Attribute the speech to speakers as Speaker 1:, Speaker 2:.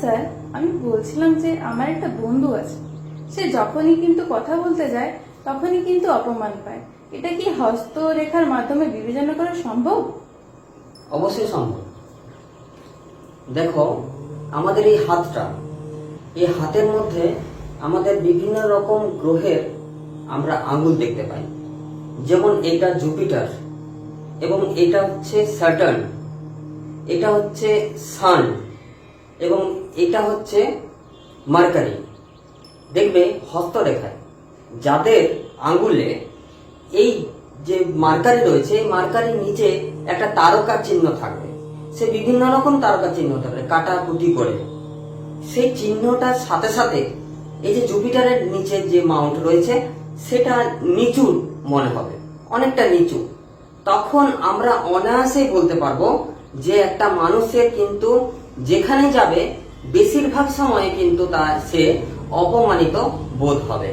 Speaker 1: Sir, আমি বলছিলাম যে আমার একটা বন্ধু আছে। সে যখনই কিন্তু কথা বলতে যায়, তখনই কিন্তু অপমান পায়। এটা কি হস্তরেখার মাধ্যমে বিবেচনা করা সম্ভব?
Speaker 2: অবশ্যই সম্ভব। দেখো, আমাদের এই হাতটা, এই হাতের মধ্যে আমাদের বিভিন্ন রকম গ্রহের আমরা আঙুল দেখতে পাই। যেমন এটা জুপিটার এবং এটা হচ্ছে স্যাটার্ন, এটা হচ্ছে সান এবং এটা হচ্ছে মার্কারি। দেখবে হস্তরেখায় যাদের আঙ্গুলে এই যে মার্কারি রয়েছে, এই মার্কারির নিচে একটা তারকা চিহ্ন থাকবে। সে বিভিন্ন রকম তারকা চিহ্ন থাকবে কাটা কুটি করে। সেই চিহ্নটার সাথে সাথে এই যে জুপিটারের নিচে যে মাউন্ট রয়েছে, সেটা নিচু মনে হবে, অনেকটা নিচু। তখন আমরা অনায়াসেই বলতে পারব যে একটা মানুষের কিন্তু যেখানে যাবে বেশিরভাগ সময় কিন্তু তার সে অপমানিত বোধ হবে।